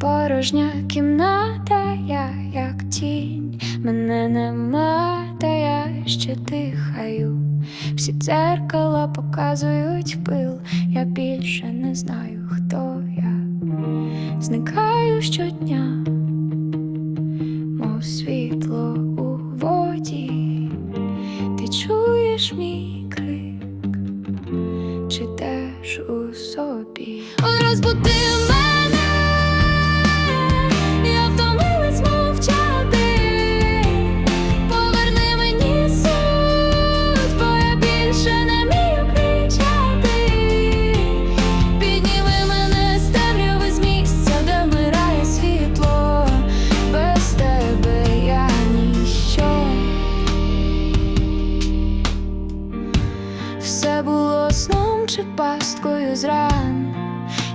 порожня кімната, я як тінь, мене нема, та я ще дихаю. Всі дзеркала показують пил, я більше не знаю, хто я. Зникаю щодня, мов світло у воді. Ти чуєш мій крик, чи теж у собі? Розбуди мене, Все було сном чи пасткою зран.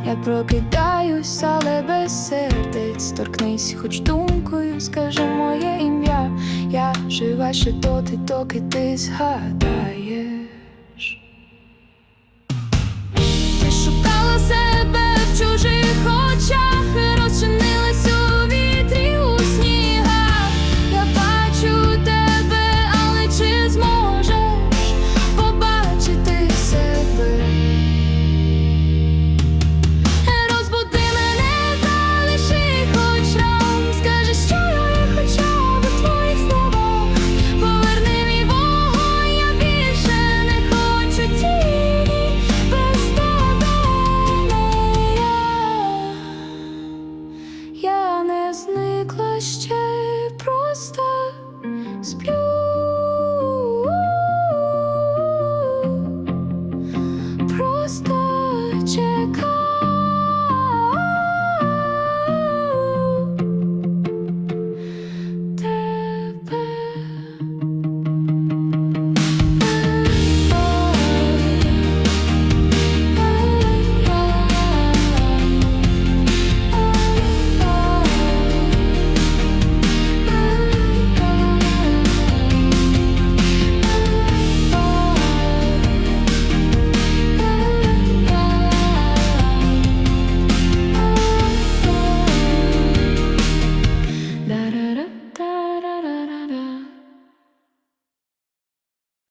Я прокидаюсь, але без сердець торкнись, хоч думкою, скажи моє ім'я. Я жива ще доти, доки ти згадаєш.